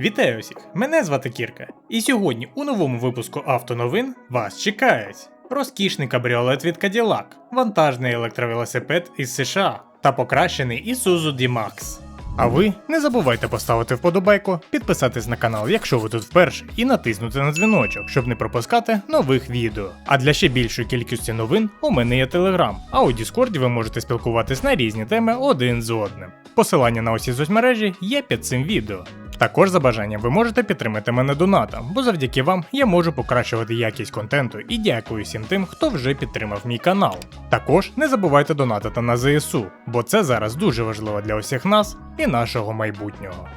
Вітаю усіх! Мене звати Кірка. І сьогодні у новому випуску автоновин вас чекають розкішний кабріолет від Cadillac, вантажний електровелосипед із США та покращений Isuzu D-Max. А ви не забувайте поставити вподобайку, підписатись на канал, якщо ви тут вперше, і натиснути на дзвіночок, щоб не пропускати нових відео. А для ще більшої кількості новин у мене є телеграм, а у Діскорді ви можете спілкуватись на різні теми один з одним. Посилання на усі соцмережі є під цим відео. Також за бажанням ви можете підтримати мене донатом, бо завдяки вам я можу покращувати якість контенту і дякую всім тим, хто вже підтримав мій канал. Також не забувайте донатити на ЗСУ, бо це зараз дуже важливо для усіх нас і нашого майбутнього.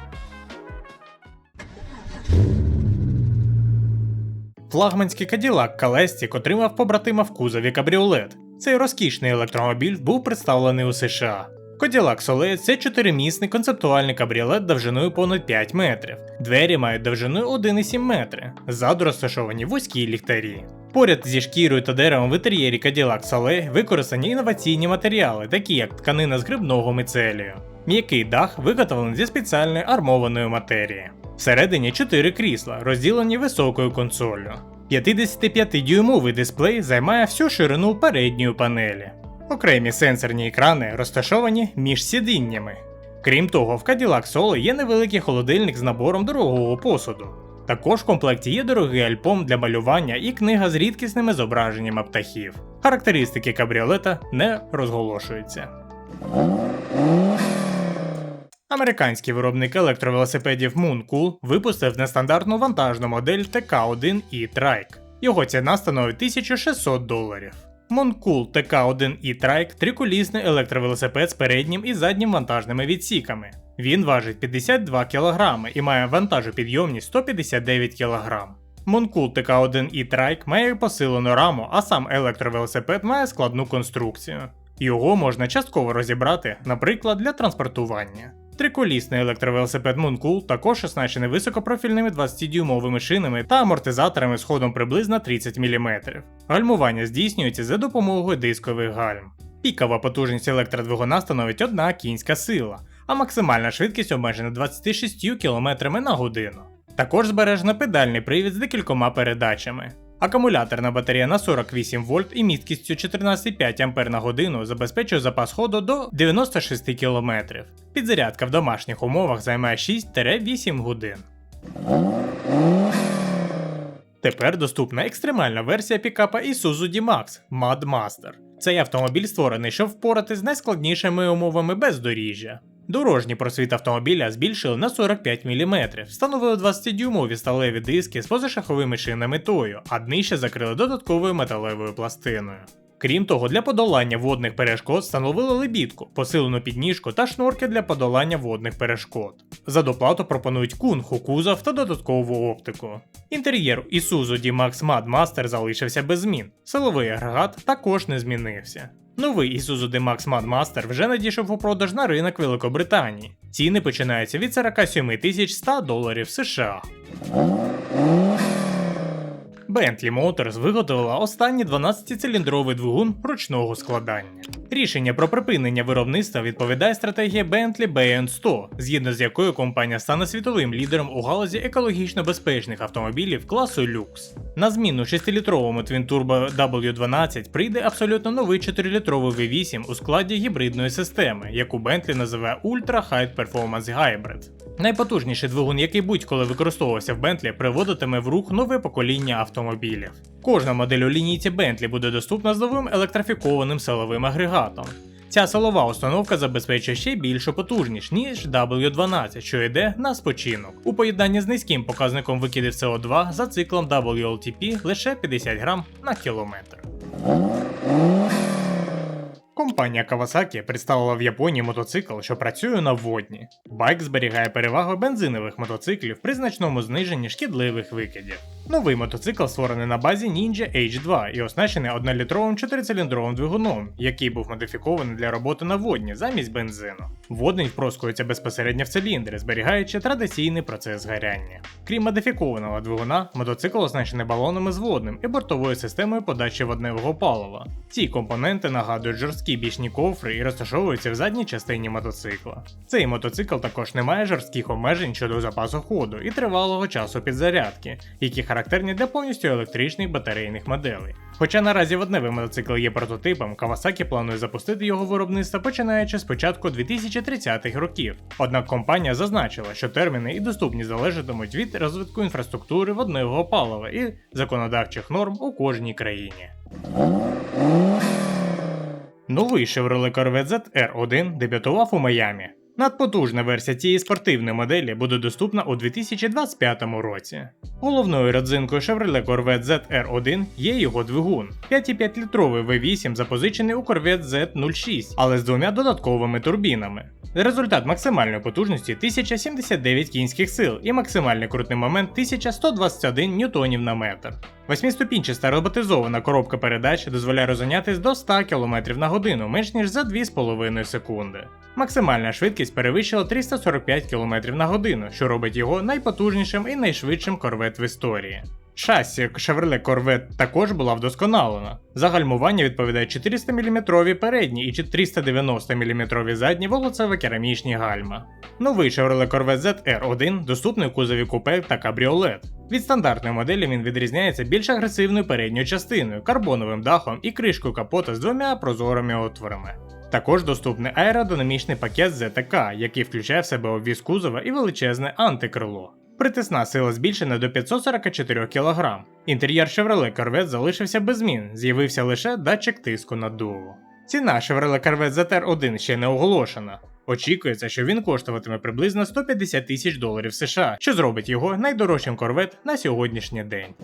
Флагманський Cadillac Калестік отримав побратима в кузові кабріолет. Цей розкішний електромобіль був представлений у США. Cadillac Soleil – це чотиримісний концептуальний кабріолет довжиною понад 5 метрів. Двері мають довжиною 1,7 метри. Ззаду розташовані вузькі ліхтарі. Поряд зі шкірою та деревом в інтер'єрі Cadillac Soleil використані інноваційні матеріали, такі як тканина з грибного міцелію. М'який дах виготовлений зі спеціальної армованої матерії. Всередині 4 крісла, розділені високою консоллю. 55-дюймовий дисплей займає всю ширину передньої панелі. Окремі сенсорні екрани розташовані між сидіннями. Крім того, в Cadillac Solo є невеликий холодильник з набором дорогого посуду. Також в комплекті є дорогий альбом для малювання і книга з рідкісними зображеннями птахів. Характеристики кабріолета не розголошуються. Американський виробник електровелосипедів Mooncool випустив нестандартну вантажну модель TK1 e Trike. Його ціна становить 1600 доларів. Mooncool TK1 e-Trike – триколісний електровелосипед з переднім і заднім вантажними відсіками. Він важить 52 кг і має вантажопідйомність 159 кг. Mooncool TK1 e-Trike має посилену раму, а сам електровелосипед має складну конструкцію. Його можна частково розібрати, наприклад, для транспортування. Триколісний електровелосипед Mooncool також оснащений високопрофільними 20-дюймовими шинами та амортизаторами з ходом приблизно 30 мм. Гальмування здійснюється за допомогою дискових гальм. Пікова потужність електродвигуна становить 1 кінська сила, а максимальна швидкість обмежена 26 км на годину. Також збережено педальний привід з декількома передачами. Акумуляторна батарея на 48 вольт і місткістю 14,5 А на годину забезпечує запас ходу до 96 км. Підзарядка в домашніх умовах займає 6-8 годин. Тепер доступна екстремальна версія пікапа Isuzu D-Max Mud Master. Цей автомобіль створений, щоб впоратись з найскладнішими умовами бездоріжжя. Дорожній просвіт автомобіля збільшили на 45 мм, встановили 20-дюймові сталеві диски з позашаховими шинами тою, а днище закрили додатковою металевою пластиною. Крім того, для подолання водних перешкод встановили лебідку, посилену підніжку та шнурки для подолання водних перешкод. За доплату пропонують кунг у кузов та додаткову оптику. Інтер'єр Isuzu D-Max Mad Master залишився без змін. Силовий агрегат також не змінився. Новий Isuzu D-Max Mudmaster вже надійшов у продаж на ринок Великобританії. Ціни починаються від 47 100 доларів США. Bentley Motors виготовила останній 12-циліндровий двигун ручного складання. Рішення про припинення виробництва відповідає стратегії Bentley Beyond 100, згідно з якою компанія стане світовим лідером у галузі екологічно безпечних автомобілів класу люкс. На зміну 6-літровому твінтурбо W12 прийде абсолютно новий 4-літровий V8 у складі гібридної системи, яку Bentley називає Ultra High Performance Hybrid. Найпотужніший двигун, який будь-коли використовувався в Bentley, приводитиме в рух нове покоління автомобілів. Кожна модель у лінійці Bentley буде доступна з новим електрифікованим силовим агрегатом. Ця силова установка забезпечує ще більшу потужність, ніж W12, що йде на спочинок. У поєднанні з низьким показником викидів СО2 за циклом WLTP лише 50 грам на кілометр. Компанія Kawasaki представила в Японії мотоцикл, що працює на водні. Байк зберігає перевагу бензинових мотоциклів при значному зниженні шкідливих викидів. Новий мотоцикл створений на базі Ninja H2 і оснащений 1-літровим 4-циліндровим двигуном, який був модифікований для роботи на водні замість бензину. Водний впроскується безпосередньо в циліндри, зберігаючи традиційний процес згоряння. Крім модифікованого двигуна, мотоцикл оснащений балонами з водним і бортовою системою подачі водневого палива. Ці компоненти нагадують жорсткі бічні кофри і розташовуються в задній частині мотоцикла. Цей мотоцикл також не має жорстких обмежень щодо запасу ходу і тривалого часу підзарядки, які характерні для повністю електричних батарейних моделей. Хоча наразі водневий мотоцикл є прототипом, Kawasaki планує запустити його виробництво починаючи з початку 2030-х років. Однак компанія зазначила, що терміни і доступні залежатимуть від розвитку інфраструктури водневого палива і законодавчих норм у кожній країні. Новий Chevrolet Corvette ZR1 дебютував у Майамі. Надпотужна версія цієї спортивної моделі буде доступна у 2025 році. Головною родзинкою Chevrolet Corvette ZR1 є його двигун 5,5-літровий V8 запозичений у Corvette Z06, але з двома додатковими турбінами. Результат максимальної потужності 1079 кінських сил і максимальний крутний момент 1121 ньютонів на метр. Восьмиступінчаста роботизована коробка передач дозволяє розганятись до 100 км на годину менш ніж за 2,5 секунди. Максимальна швидкість перевищила 345 км на годину, що робить його найпотужнішим і найшвидшим корвет в історії. Шасі Chevrolet Corvette також була вдосконалена. За гальмування відповідають 400 мм передні і 390 мм задні волоцево-керамічні гальма. Новий Chevrolet Corvette ZR1 доступний у кузові купе та кабріолет. Від стандартної моделі він відрізняється більш агресивною передньою частиною, карбоновим дахом і кришкою капота з двома прозорими отворами. Також доступний аеродинамічний пакет ZTK, який включає в себе обвіз кузова і величезне антикрило. Притисна сила збільшена до 544 кг. Інтер'єр Chevrolet Corvette залишився без змін, з'явився лише датчик тиску наддуву. Ціна Chevrolet Corvette ZR1 ще не оголошена. Очікується, що він коштуватиме приблизно 150 тисяч доларів США, що зробить його найдорожчим корвет на сьогоднішній день.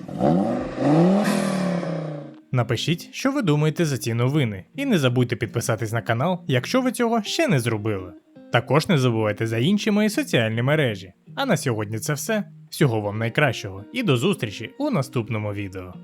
Напишіть, що ви думаєте за ці новини, і не забудьте підписатись на канал, якщо ви цього ще не зробили. Також не забувайте за інші мої соціальні мережі. А на сьогодні це все. Всього вам найкращого і до зустрічі у наступному відео.